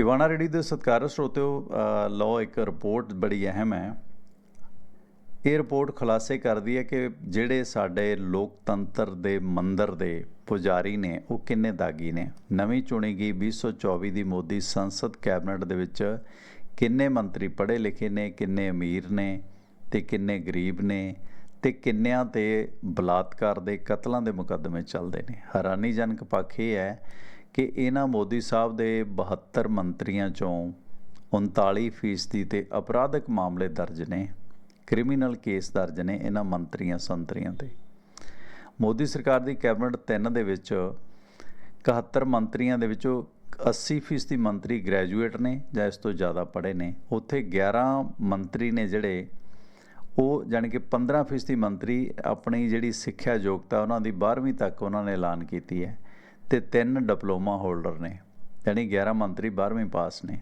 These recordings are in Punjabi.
ਟਿਵਾਣਾ ਰੇਡੀ ਦੇ ਸਤਿਕਾਰ ਸਰੋਤਿਓ ਅ, ਲਓ ਇੱਕ ਰਿਪੋਰਟ ਬੜੀ ਅਹਿਮ ਹੈ। ਇਹ ਰਿਪੋਰਟ ਖੁਲਾਸੇ ਕਰਦੀ ਹੈ ਕਿ ਜਿਹੜੇ ਸਾਡੇ ਲੋਕਤੰਤਰ ਦੇ ਮੰਦਰ ਦੇ ਪੁਜਾਰੀ ਨੇ ਉਹ ਕਿੰਨੇ ਦਾਗੀ ਨੇ? ਨਵੀਂ ਚੁਣੀ ਗਈ 2024 ਦੀ ਮੋਦੀ ਸੰਸਦ ਕੈਬਨਿਟ ਦੇ ਵਿੱਚ ਕਿੰਨੇ ਮੰਤਰੀ ਪੜ੍ਹੇ ਲਿਖੇ ਨੇ ਕਿੰਨੇ ਅਮੀਰ ਨੇ ਤੇ ਕਿੰਨੇ ਗਰੀਬ ਨੇ ਤੇ ਕਿੰਨਿਆਂ ਤੇ ਬਲਾਤਕਾਰ ਦੇ ਕਤਲਾਂ ਦੇ ਮੁਕੱਦਮੇ ਚੱਲਦੇ ਨੇ? ਹੈਰਾਨੀਜਨਕ ਪੱਖ ਇਹ ਹੈ ਕਿ ਇਹਨਾਂ ਮੋਦੀ ਸਾਹਿਬ ਦੇ 72 ਮੰਤਰੀਆਂ ਚੋਂ 39 ਫੀਸਦੀ ਤੇ ਅਪਰਾਧਿਕ ਮਾਮਲੇ ਦਰਜ ਨੇ, ਕ੍ਰਿਮੀਨਲ ਕੇਸ ਦਰਜ ਨੇ ਇਹਨਾਂ ਮੰਤਰੀਆਂ ਸੰਤਰੀਆਂ ਤੇ। ਮੋਦੀ ਸਰਕਾਰ ਦੀ ਕੈਬਨਿਟ 3 ਦੇ ਵਿੱਚ 71 ਮੰਤਰੀਆਂ ਦੇ ਵਿੱਚੋਂ 80 ਫੀਸਦੀ ਮੰਤਰੀ ਗ੍ਰੈਜੂਏਟ ਨੇ ਜਾਂ ਇਸ ਤੋਂ ਜ਼ਿਆਦਾ ਪੜ੍ਹੇ ਨੇ। ਉੱਥੇ 11 ਮੰਤਰੀ ਨੇ ਜਿਹੜੇ, ਉਹ ਜਾਣੀ ਕਿ 15 ਫੀਸਦੀ ਮੰਤਰੀ ਆਪਣੀ ਜਿਹੜੀ ਸਿੱਖਿਆ ਯੋਗਤਾ ਉਹਨਾਂ ਦੀ 12ਵੀਂ ਤੱਕ ਉਹਨਾਂ ਨੇ ਐਲਾਨ ਕੀਤੀ ਹੈ। ਤੇ ਤਿੰਨ ਡਿਪਲੋਮਾ ਹੋਲਡਰ ਨੇ ਜਾਣੀ 11 ਮੰਤਰੀ 12ਵੀਂ ਪਾਸ ਨੇ।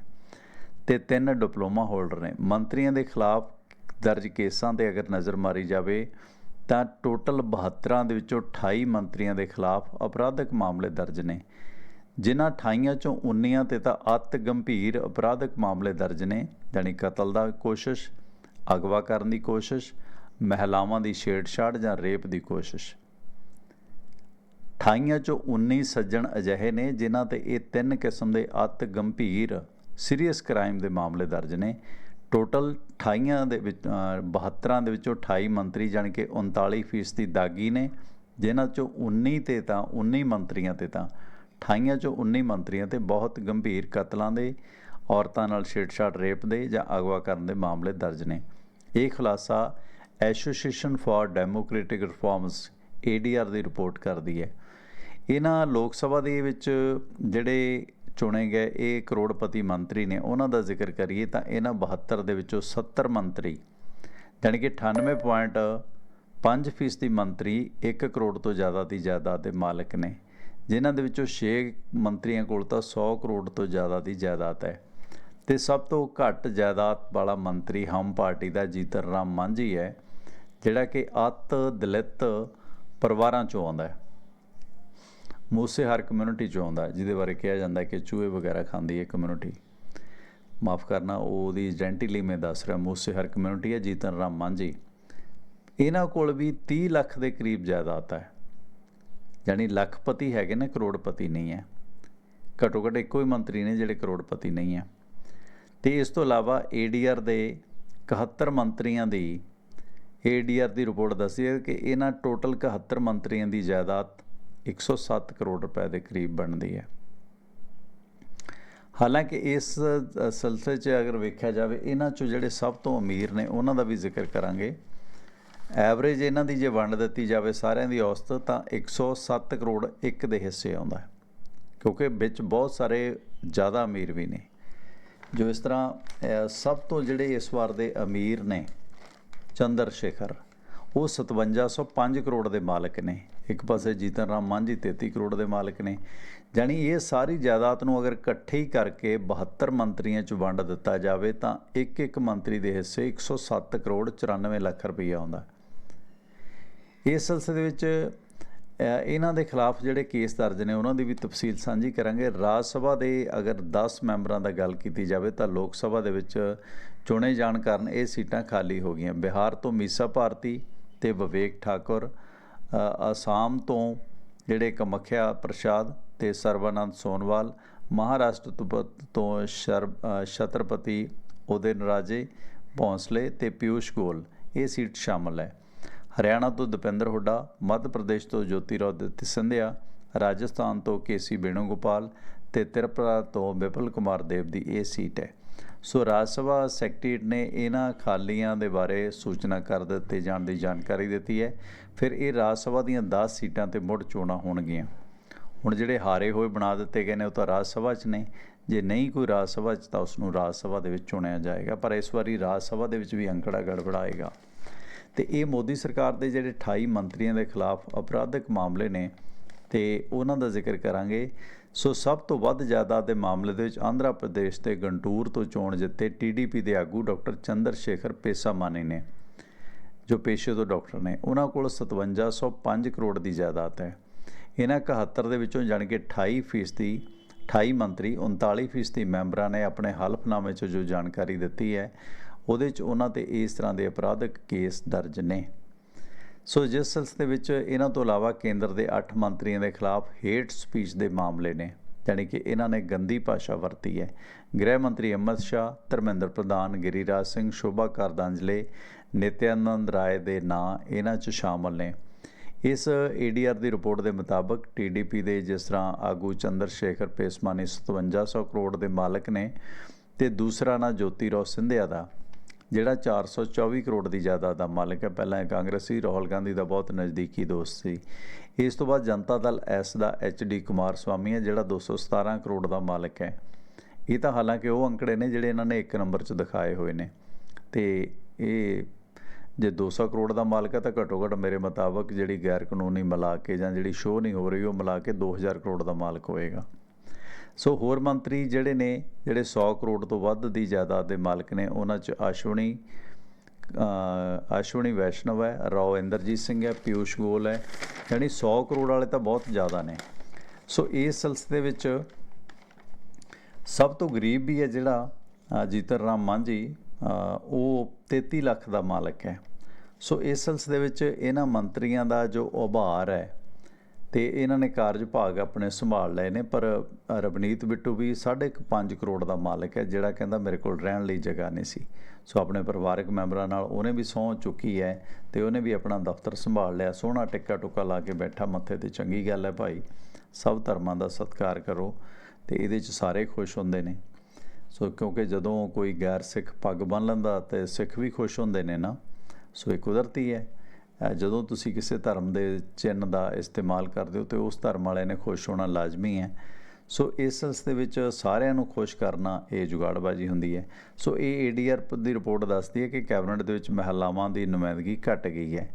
ਤੇ ਤਿੰਨ ਡਿਪਲੋਮਾ ਹੋਲਡਰ ਨੇ। ਮੰਤਰੀਆਂ ਦੇ ਖਿਲਾਫ ਦਰਜ ਕੇਸਾਂ ਤੇ ਅਗਰ ਨਜ਼ਰ ਮਾਰੀ ਜਾਵੇ, ਤਾਂ ਟੋਟਲ 72 ਦੇ ਵਿੱਚੋਂ 28 ਮੰਤਰੀਆਂ ਦੇ ਖਿਲਾਫ ਅਪਰਾਧਕ ਮਾਮਲੇ ਦਰਜ ਨੇ। ਜਿਨ੍ਹਾਂ 28 ਚੋਂ 19 ਤੇ ਤਾਂ ਅਤ ਗੰਭੀਰ ਅਪਰਾਧਕ ਮਾਮਲੇ ਦਰਜ ਨੇ ਜਾਣੀ ਕਤਲ ਦਾ ਕੋਸ਼ਿਸ਼, ਅਗਵਾ ਕਰਨ ਦੀ ਕੋਸ਼ਿਸ਼, ਮਹਿਲਾਵਾਂ ਦੀ ਛੇੜਛਾੜ ਜਾਂ ਰੇਪ ਦੀ ਕੋਸ਼ਿਸ਼। 28 ਚੋਂ 19 ਸੱਜਣ ਅਜਿਹੇ ਨੇ ਜਿਨ੍ਹਾਂ ਤੇ ਇਹ ਤਿੰਨ ਕਿਸਮ ਦੇ ਅਤ ਗੰਭੀਰ ਸੀਰੀਅਸ ਕ੍ਰਾਈਮ ਦੇ ਮਾਮਲੇ ਦਰਜ ਨੇ। ਟੋਟਲ 28 ਦੇ ਵਿੱਚ ਅ, 72 ਦੇ ਵਿੱਚੋਂ 28 ਮੰਤਰੀ ਜਾਣੀ ਕਿ 39 ਫੀਸਦੀ ਦਾਗੀ ਨੇ। ਜਿਨ੍ਹਾਂ ਚੋਂ 19 ਤੇ ਤਾਂ 19 ਮੰਤਰੀਆਂ ਤੇ ਤਾਂ 28 ਚੋਂ 19 ਮੰਤਰੀਆਂ ਤੇ ਬਹੁਤ ਗੰਭੀਰ ਕਤਲਾਂ ਦੇ ਔਰਤਾਂ ਨਾਲ ਛੇੜਛਾੜ ਰੇਪ ਦੇ ਜਾਂ ਅਗਵਾ ਕਰਨ ਦੇ ਮਾਮਲੇ ਦਰਜ ਨੇ। ਇਹ ਖੁਲਾਸਾ association for democratic reforms ADR ਦੀ ਰਿਪੋਰਟ ਕਰਦੀ ਹੈ। ਇਹਨਾਂ ਲੋਕ ਸਭਾ ਦੇ ਵਿੱਚ ਜਿਹੜੇ ਚੁਣੇ ਗਏ ਇਹ ਕਰੋੜਪਤੀ ਮੰਤਰੀ ਨੇ, ਉਹਨਾਂ ਦਾ ਜ਼ਿਕਰ ਕਰੀਏ ਤਾਂ ਇਹਨਾਂ 72 ਦੇ ਵਿੱਚੋਂ 70 ਮੰਤਰੀ ਯਾਨੀ ਕਿ 98.5 ਫੀਸਦੀ ਮੰਤਰੀ 1 ਕਰੋੜ ਤੋਂ ਜ਼ਿਆਦਾ ਦੀ ਜਾਇਦਾਦ ਦੇ ਮਾਲਕ ਨੇ, ਜਿਨ੍ਹਾਂ ਦੇ ਵਿੱਚੋਂ 6 ਮੰਤਰੀਆਂ ਕੋਲ ਤਾਂ 100 ਕਰੋੜ ਤੋਂ ਜ਼ਿਆਦਾ ਦੀ ਜਾਇਦਾਦ ਹੈ। ਤੇ ਸਭ ਤੋਂ ਘੱਟ ਜਾਇਦਾਦ ਵਾਲਾ ਮੰਤਰੀ ਹਮ ਪਾਰਟੀ ਦਾ ਜੀਤਨ ਰਾਮ ਮਾਂਝੀ ਹੈ, ਜਿਹੜਾ ਕਿ ਅਤ ਦਲਿਤ ਪਰਿਵਾਰਾਂ ਚੋਂ ਆਉਂਦਾ ਹੈ। ਮੂਸੇ ਹਰ ਕਮਿਊਨਿਟੀ ਚੋਂ ਆਉਂਦਾ ਜਿਹਦੇ ਬਾਰੇ ਕਿਹਾ ਜਾਂਦਾ ਕਿ ਚੂਹੇ ਵਗੈਰਾ ਖਾਂਦੀ ਹੈ ਕਮਿਊਨਿਟੀ ਮਾਫ ਕਰਨਾ, ਉਹਦੀ ਆਇਡੈਂਟੀ ਲਈ ਮੈਂ ਦੱਸ ਰਿਹਾ, ਮੂਸੇ ਹਰ ਕਮਿਊਨਿਟੀ ਹੈ, ਜੀਤਨ ਰਾਮ ਮਾਂਝੀ। ਇਹਨਾਂ ਕੋਲ ਵੀ 30 ਲੱਖ ਦੇ ਕਰੀਬ ਜਾਇਦਾਦ ਹੈ। ਯਾਨੀ ਲੱਖਪਤੀ ਹੈਗੇ ਨੇ, ਕਰੋੜਪਤੀ ਨਹੀਂ ਹੈ। ਘੱਟੋ ਘੱਟ ਇੱਕੋ ਹੀ ਮੰਤਰੀ ਨੇ ਜਿਹੜੇ ਕਰੋੜਪਤੀ ਨਹੀਂ ਹੈ। ਤੇ ਇਸ ਤੋਂ ਇਲਾਵਾ ADR ਦੇ 71 ਮੰਤਰੀਆਂ ਦੀ ADR ਦੀ ਰਿਪੋਰਟ ਦੱਸਦੀ ਹੈ ਕਿ ਇਹਨਾਂ ਟੋਟਲ 71 ਮੰਤਰੀਆਂ ਦੀ ਜਾਇਦਾਦ 107 ਕਰੋੜ ਰੁਪਏ ਦੇ ਕਰੀਬ ਬਣਦੀ ਹੈ। ਹਾਲਾਂਕਿ ਇਸ ਸਿਲਸਿਲੇ 'ਚ ਅਗਰ ਵੇਖਿਆ ਜਾਵੇ, ਇਹਨਾਂ 'ਚੋਂ ਜਿਹੜੇ ਸਭ ਤੋਂ ਅਮੀਰ ਨੇ, ਉਹਨਾਂ ਦਾ ਵੀ ਜ਼ਿਕਰ ਕਰਾਂਗੇ। ਐਵਰੇਜ ਇਹਨਾਂ ਦੀ ਜੇ ਵੰਡ ਦਿੱਤੀ ਜਾਵੇ ਸਾਰਿਆਂ ਦੀ ਔਸਤ, ਤਾਂ 107 ਕਰੋੜ ਇੱਕ ਦੇ ਹਿੱਸੇ ਆਉਂਦਾ ਹੈ, ਕਿਉਂਕਿ ਵਿੱਚ ਬਹੁਤ ਸਾਰੇ ਜ਼ਿਆਦਾ ਅਮੀਰ ਵੀ ਨੇ। ਜੋ ਇਸ ਤਰ੍ਹਾਂ ਸਭ ਤੋਂ ਜਿਹੜੇ ਇਸ ਵਾਰ ਦੇ ਅਮੀਰ ਨੇ, ਚੰਦਰ ਸ਼ੇਖਰ ਉਹ 5705 ਕਰੋੜ ਦੇ ਮਾਲਕ ਨੇ। ਇੱਕ ਪਾਸੇ ਜੀਤਨ ਰਾਮ ਮਾਂਝੀ 33 ਕਰੋੜ ਦੇ ਮਾਲਕ ਨੇ। ਜਾਣੀ ਇਹ ਸਾਰੀ ਜਾਇਦਾਦ ਨੂੰ ਅਗਰ ਇਕੱਠੇ ਹੀ ਕਰਕੇ 72 ਮੰਤਰੀਆਂ ਚ ਵੰਡ ਦਿੱਤਾ ਜਾਵੇ ਤਾਂ ਇੱਕ ਇੱਕ ਮੰਤਰੀ ਦੇ ਹਿੱਸੇ 107 ਕਰੋੜ 94 ਲੱਖ ਰੁਪਈਆ ਆਉਂਦਾ। ਇਸ ਸਿਲਸਿਲੇ ਦੇ ਵਿੱਚ ਇਹਨਾਂ ਦੇ ਖਿਲਾਫ ਜਿਹੜੇ ਕੇਸ ਦਰਜ ਨੇ, ਉਹਨਾਂ ਦੀ ਵੀ ਤਫਸੀਲ ਸਾਂਝੀ ਕਰਾਂਗੇ। ਰਾਜ ਸਭਾ ਦੇ ਅਗਰ 10 ਮੈਂਬਰਾਂ ਦਾ ਗੱਲ ਕੀਤੀ ਜਾਵੇ ਤਾਂ ਲੋਕ ਸਭਾ ਦੇ ਵਿੱਚ ਚੁਣੇ ਜਾਣ ਕਾਰਨ ਇਹ ਸੀਟਾਂ ਖਾਲੀ ਹੋ ਗਈਆਂ। ਬਿਹਾਰ ਤੋਂ ਮੀਸਾ ਭਾਰਤੀ ਤੇ ਵਿਵੇਕ ਠਾਕੁਰ ਅ, ਅਸਾਮ ਤੋਂ ਜਿਹੜੇ ਕਮਖਿਆ ਪ੍ਰਸ਼ਾਦ ਤੇ ਸਰਵਾਨੰਦ ਸੋਨਵਾਲ ਮਹਾਰਾਸ਼ਟਰ ਤੋਂ ਪ- ਤੋਂ ਸ਼ਰ ਛਤਰਪਤੀ ਉਦੈਨ ਰਾਜੇ ਭੌਂਸਲੇ ਤੇ ਪਿਊਸ਼ ਗੋਲ ਇਹ ਸੀਟ ਸ਼ਾਮਲ ਹੈ। ਹਰਿਆਣਾ ਤੋਂ ਦਪਿੰਦਰ ਹੁੱਡਾ ਮੱਧ ਪ੍ਰਦੇਸ਼ ਤੋਂ ਜੋਤੀ ਰਾਉਤ ਸਿੰਧਿਆ ਰਾਜਸਥਾਨ ਤੋਂ ਕੇਸੀ ਬੇਣੂਗੋਪਾਲ ਤੇ ਤ੍ਰਿਪੁਰਾ ਤੋਂ ਵਿਪਲ ਕੁਮਾਰ ਦੇਵ ਦੀ ਇਹ ਸੀਟ ਹੈ। ਸੋ ਰਾਜ ਸਭਾ ਸੈਕਟਰੀਏਟ ਨੇ ਇਹਨਾਂ ਖਾਲੀਆਂ ਦੇ ਬਾਰੇ ਸੂਚਨਾ ਕਰ ਦਿੱਤੇ, ਜਾਣ ਦੀ ਜਾਣਕਾਰੀ ਦਿੱਤੀ ਹੈ। ਫਿਰ ਇਹ ਰਾਜ ਸਭਾ ਦੀਆਂ 10 ਸੀਟਾਂ ਤੇ ਮੁੜ ਚੋਣਾਂ ਹੋਣਗੀਆਂ। ਹੁਣ ਜਿਹੜੇ ਹਾਰੇ ਹੋਏ ਬਣਾ ਦਿੱਤੇ ਗਏ ਨੇ, ਉਹ ਤਾਂ ਰਾਜ ਸਭਾ 'ਚ ਨੇ। ਜੇ ਨਹੀਂ ਕੋਈ ਰਾਜ ਸਭਾ 'ਚ, ਤਾਂ ਉਸ ਨੂੰ ਰਾਜ ਸਭਾ ਦੇ ਵਿੱਚ ਚੁਣਿਆ ਜਾਏਗਾ। ਪਰ ਇਸ ਵਾਰੀ ਰਾਜ ਸਭਾ ਦੇ ਵਿੱਚ ਵੀ ਅੰਕੜਾ ਗੜਬੜਾਏਗਾ। ਤੇ ਇਹ ਮੋਦੀ ਸਰਕਾਰ ਦੇ ਜਿਹੜੇ 28 ਮੰਤਰੀਆਂ ਦੇ ਖਿਲਾਫ ਅਪਰਾਧਿਕ ਮਾਮਲੇ ਨੇ, ਤੇ ਉਹਨਾਂ ਦਾ ਜ਼ਿਕਰ ਕਰਾਂਗੇ। ਸੋ ਸਭ ਤੋਂ ਵੱਧ ਜ਼ਿਆਦਾ ਦੇ ਮਾਮਲੇ ਦੇ ਵਿੱਚ ਆਂਧਰਾ ਪ੍ਰਦੇਸ਼ ਦੇ ਗੰਟੂਰ ਤੋਂ ਚੋਣ ਜਿੱਤੇ ਟੀਡੀਪੀ ਦੇ ਆਗੂ ਡਾਕਟਰ ਚੰਦਰ ਸ਼ੇਖਰ ਪੇਸਾਮਾਨੀ ਨੇ, ਜੋ ਪੇਸ਼ੇ ਤੋਂ ਡਾਕਟਰ ਨੇ। ਉਹਨਾਂ ਕੋਲ 5705 ਕਰੋੜ ਦੀ ਜਾਇਦਾਦ ਹੈ। ਇਹਨਾਂ 71 ਦੇ ਵਿੱਚੋਂ ਜਾਣੀ ਕਿ 28 ਫੀਸਦੀ 28 ਮੰਤਰੀ 39 ਫੀਸਦੀ ਮੈਂਬਰਾਂ ਨੇ ਆਪਣੇ ਹਲਫਨਾਮੇ 'ਚ ਜੋ ਜਾਣਕਾਰੀ ਦਿੱਤੀ ਹੈ, ਉਹਦੇ 'ਚ ਉਹਨਾਂ ਤੇ ਇਸ ਤਰ੍ਹਾਂ ਦੇ ਅਪਰਾਧਕ ਕੇਸ ਦਰਜ ਨੇ। ਸੋ ਜਿਸ ਸਿਲਸਿਲੇ ਵਿੱਚ ਇਹਨਾਂ ਤੋਂ ਇਲਾਵਾ ਕੇਂਦਰ ਦੇ 8 ਮੰਤਰੀਆਂ ਦੇ ਖਿਲਾਫ ਹੇਟ ਸਪੀਚ ਦੇ ਮਾਮਲੇ ਨੇ, ਯਾਨੀ ਕਿ ਇਹਨਾਂ ਨੇ ਗੰਦੀ ਭਾਸ਼ਾ ਵਰਤੀ ਹੈ। ਗ੍ਰਹਿ ਮੰਤਰੀ ਅਮਿਤ ਸ਼ਾਹ, ਧਰਮਿੰਦਰ ਪ੍ਰਧਾਨ ਗਿਰੀਰਾਜ ਸਿੰਘ ਸ਼ੋਭਾ ਕਰਦਾਂਜਲੇ, ਨਿਤਿਆਨੰਦ ਰਾਏ ਦੇ ਨਾਂ ਇਹਨਾਂ 'ਚ ਸ਼ਾਮਲ ਨੇ। ਇਸ ਏਡੀਆਰ ਦੀ ਰਿਪੋਰਟ ਦੇ ਮੁਤਾਬਕ ਟੀਡੀਪੀ ਦੇ ਜਿਸ ਤਰ੍ਹਾਂ ਆਗੂ ਚੰਦਰ ਸ਼ੇਖਰ ਪੇਸਮਾਨੀ 5700 ਕਰੋੜ ਦੇ ਮਾਲਕ ਨੇ ਤੇ ਦੂਸਰਾ ਨਾਂ ਜੋਤੀ ਰਾਓ ਸਿੰਧਿਆ ਦਾ ਜਿਹੜਾ 424 ਕਰੋੜ ਦੀ ਜਾਇਦਾਦ ਦਾ ਮਾਲਕ ਹੈ। ਪਹਿਲਾਂ ਇਹ ਕਾਂਗਰਸੀ, ਰਾਹੁਲ ਗਾਂਧੀ ਦਾ ਬਹੁਤ ਨਜ਼ਦੀਕੀ ਦੋਸਤ ਸੀ। ਇਸ ਤੋਂ ਬਾਅਦ ਜਨਤਾ ਦਲ ਐਸ ਦਾ ਐਚ ਡੀ ਕੁਮਾਰ ਸਵਾਮੀ ਹੈ, ਜਿਹੜਾ 217 ਕਰੋੜ ਦਾ ਮਾਲਕ ਹੈ। ਇਹ ਤਾਂ ਹਾਲਾਂਕਿ ਉਹ ਅੰਕੜੇ ਨੇ ਜਿਹੜੇ ਇਹਨਾਂ ਨੇ ਇੱਕ ਨੰਬਰ 'ਚ ਦਿਖਾਏ ਹੋਏ ਨੇ। ਤੇ ਇਹ ਜੇ 200 ਕਰੋੜ ਦਾ ਮਾਲਕ ਹੈ ਤਾਂ ਘੱਟੋ ਘੱਟ ਮੇਰੇ ਮੁਤਾਬਕ ਜਿਹੜੀ ਗੈਰ ਕਾਨੂੰਨੀ ਮਿਲਾ ਕੇ ਜਾਂ ਜਿਹੜੀ ਸ਼ੋਅ ਨਹੀਂ ਹੋ ਰਹੀ, ਉਹ ਮਿਲਾ ਕੇ 2000 ਕਰੋੜ ਦਾ ਮਾਲਕ ਹੋਏਗਾ। ਸੋ ਹੋਰ ਮੰਤਰੀ ਜਿਹੜੇ ਨੇ ਜਿਹੜੇ 100 ਕਰੋੜ ਤੋਂ ਵੱਧ ਦੀ ਜਾਇਦਾਦ ਦੇ ਮਾਲਕ ਨੇ ਉਹਨਾਂ 'ਚ ਆਸ਼ਵਨੀ ਅ, ਵੈਸ਼ਨਵ ਹੈ ਰਾਓ ਇੰਦਰਜੀਤ ਸਿੰਘ ਹੈ ਪਿਊਸ਼ ਗੋਲ ਹੈ ਯਾਨੀ 100 ਕਰੋੜ ਵਾਲੇ ਤਾਂ ਬਹੁਤ ਜ਼ਿਆਦਾ ਨੇ। ਸੋ ਇਸ ਸਿਲਸਿਲੇ ਵਿੱਚ ਸਭ ਤੋਂ ਗਰੀਬ ਵੀ ਹੈ ਜਿਹੜਾ ਅ, ਜੀਤਨ ਰਾਮ ਮਾਂਝੀ ਉਹ 33 ਲੱਖ ਦਾ ਮਾਲਕ ਹੈ। ਸੋ ਇਸ ਸਿਲਸਿਲੇ ਵਿੱਚ ਇਹਨਾਂ ਮੰਤਰੀਆਂ ਦਾ ਜੋ ਉਭਾਰ ਹੈ ਤੇ ਇਹਨਾਂ ਨੇ ਕਾਰਜ ਭਾਗ ਆਪਣੇ ਸੰਭਾਲ ਲਏ ਨੇ, ਪਰ ਰਵਨੀਤ ਬਿੱਟੂ ਵੀ 5.5 ਕਰੋੜ ਦਾ ਮਾਲਕ ਹੈ, ਜਿਹੜਾ ਕਹਿੰਦਾ ਮੇਰੇ ਕੋਲ ਰਹਿਣ ਲਈ ਜਗ੍ਹਾ ਨਹੀਂ ਸੀ। ਸੋ ਆਪਣੇ ਪਰਿਵਾਰਕ ਮੈਂਬਰਾਂ ਨਾਲ ਉਹਨੇ ਵੀ ਸਹੁੰ ਚੁੱਕੀ ਹੈ ਤੇ ਉਹਨੇ ਵੀ ਆਪਣਾ ਦਫ਼ਤਰ ਸੰਭਾਲ ਲਿਆ। ਸੋਹਣਾ ਟਿੱਕਾ ਟੁੱਕਾ ਲਾ ਕੇ ਬੈਠਾ ਮੱਥੇ ਤੇ, ਚੰਗੀ ਗੱਲ ਹੈ ਭਾਈ, ਸਭ ਧਰਮਾਂ ਦਾ ਸਤਿਕਾਰ ਕਰੋ ਤੇ ਇਹਦੇ 'ਚ ਸਾਰੇ ਖੁਸ਼ ਹੁੰਦੇ ਨੇ। ਸੋ ਕਿਉਂਕਿ ਜਦੋਂ ਕੋਈ ਗੈਰ ਸਿੱਖ ਪੱਗ ਬੰਨ ਲੈਂਦਾ ਤੇ ਸਿੱਖ ਵੀ ਖੁਸ਼ ਹੁੰਦੇ ਨੇ ਨਾ, ਸੋ ਇਹ ਕੁਦਰਤੀ ਹੈ। ਜਦੋਂ ਤੁਸੀਂ ਕਿਸੇ ਧਰਮ ਦੇ ਚਿੰਨ੍ਹ ਦਾ ਇਸਤੇਮਾਲ ਕਰਦੇ ਹੋ ਤੇ ਉਸ ਧਰਮ ਵਾਲੇ ਨੇ ਖੁਸ਼ ਹੋਣਾ ਲਾਜ਼ਮੀ ਹੈ। ਸੋ ਇਸ ਦੇ ਵਿੱਚ ਸਾਰਿਆਂ ਨੂੰ ਖੁਸ਼ ਕਰਨਾ ਇਹ ਜੁਗਾੜਬਾਜ਼ੀ ਹੁੰਦੀ ਹੈ। ਸੋ ਇਹ ਏਡੀਆਰ ਦੀ ਰਿਪੋਰਟ ਦੱਸਦੀ ਹੈ ਕਿ ਕੈਬਨਿਟ ਦੇ ਵਿੱਚ ਮਹਿਲਾਵਾਂ ਦੀ ਨੁਮਾਇੰਦਗੀ ਘਟ ਗਈ ਹੈ।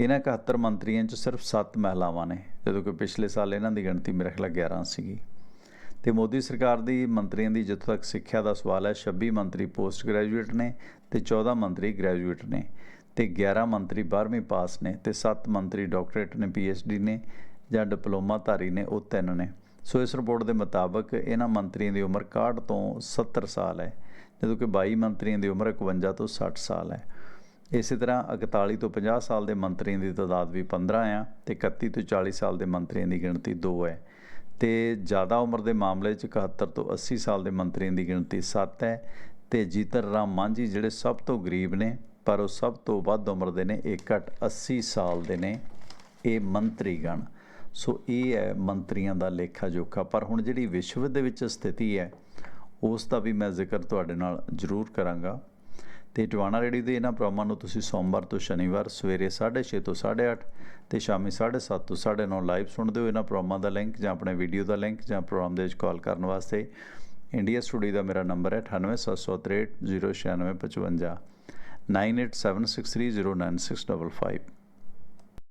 ਇਹਨਾਂ 71 ਮੰਤਰੀਆਂ 'ਚ ਸਿਰਫ 7 ਮਹਿਲਾਵਾਂ ਨੇ, ਜਦੋਂ ਕਿ ਪਿਛਲੇ ਸਾਲ ਇਹਨਾਂ ਦੀ ਗਿਣਤੀ ਮੇਰੇ ਖਿਆਲ 11 ਸੀਗੀ। ਤੇ ਮੋਦੀ ਸਰਕਾਰ ਦੀ ਮੰਤਰੀਆਂ ਦੀ ਜਿੱਥੋਂ ਤੱਕ ਸਿੱਖਿਆ ਦਾ ਸਵਾਲ ਹੈ 26 ਮੰਤਰੀ ਪੋਸਟ ਗ੍ਰੈਜੂਏਟ ਨੇ ਤੇ 14 ਮੰਤਰੀ ਗ੍ਰੈਜੂਏਟ ਨੇ। ਤੇ 11 ਮੰਤਰੀ 12ਵੀਂ ਪਾਸ ਨੇ ਤੇ 7 ਮੰਤਰੀ ਡਾਕਟਰੇਟ ਨੇ ਡੀ ਨੇ ਜਾਂ ਡਿਪਲੋਮਾ ਧਾਰੀ ਨੇ, ਉਹ ਤਿੰਨ ਨੇ। ਸੋ ਇਸ ਰਿਪੋਰਟ ਦੇ ਮੁਤਾਬਕ ਇਹਨਾਂ ਮੰਤਰੀਆਂ ਦੀ ਉਮਰ 61 ਤੋਂ 70 ਸਾਲ ਹੈ ਜਦੋਂ ਕਿ 22 ਮੰਤਰੀਆਂ ਦੀ ਉਮਰ 51 ਤੋਂ 60 ਸਾਲ ਹੈ। ਇਸੇ ਤਰ੍ਹਾਂ 41 ਤੋਂ 50 ਸਾਲ ਦੇ ਮੰਤਰੀਆਂ ਦੀ ਤਾਦਾਦ ਵੀ 15 ਆ ਤੇ 31 ਤੋਂ 40 ਸਾਲ ਦੇ ਮੰਤਰੀਆਂ ਦੀ ਗਿਣਤੀ 2 ਹੈ। ਤੇ ਜ਼ਿਆਦਾ ਉਮਰ ਦੇ ਮਾਮਲੇ 'ਚ 71 ਤੋਂ 80 ਸਾਲ ਦੇ ਮੰਤਰੀਆਂ ਦੀ ਗਿਣਤੀ 7 ਹੈ ਤੇ ਜੀਤਨ ਰਾਮ ਮਾਂਝੀ ਜਿਹੜੇ ਸਭ ਤੋਂ ਗਰੀਬ ਨੇ ਪਰ ਉਹ ਸਭ ਤੋਂ ਵੱਧ ਉਮਰ ਦੇ ਨੇ ਇਹ ਘੱਟ 80 ਸਾਲ ਦੇ ਨੇ ਇਹ ਮੰਤਰੀ ਗਣ ਸੋ ਇਹ ਹੈ ਮੰਤਰੀਆਂ ਦਾ ਲੇਖਾ ਜੋਖਾ। ਪਰ ਹੁਣ ਜਿਹੜੀ ਵਿਸ਼ਵ ਦੇ ਵਿੱਚ ਸਥਿਤੀ ਹੈ, ਉਸ ਦਾ ਵੀ ਮੈਂ ਜ਼ਿਕਰ ਤੁਹਾਡੇ ਨਾਲ ਜ਼ਰੂਰ ਕਰਾਂਗਾ। ਤੇ ਟਵਾਣਾ ਰੇਡੀ ਦੇ ਇਹਨਾਂ ਪ੍ਰੋਗਰਾਮਾਂ ਨੂੰ ਤੁਸੀਂ ਸੋਮਵਾਰ ਤੋਂ ਸ਼ਨੀਵਾਰ ਸਵੇਰੇ 6:30 ਤੋਂ 8:30 ਤੇ ਸ਼ਾਮੀ 7:30 ਤੋਂ 9:30 ਲਾਈਵ ਸੁਣਦੇ ਹੋ ਇਹਨਾਂ ਪ੍ਰੋਗਰਾਮਾਂ ਦਾ ਲਿੰਕ ਜਾਂ ਆਪਣੇ ਵੀਡੀਓ ਦਾ ਲਿੰਕ ਜਾਂ ਪ੍ਰੋਗਰਾਮ ਦੇ ਵਿੱਚ ਕਾਲ ਕਰਨ ਵਾਸਤੇ ਇੰਡੀਆ ਸਟੂਡੀਓ ਦਾ ਮੇਰਾ ਨੰਬਰ ਹੈ 9876309655 9876309655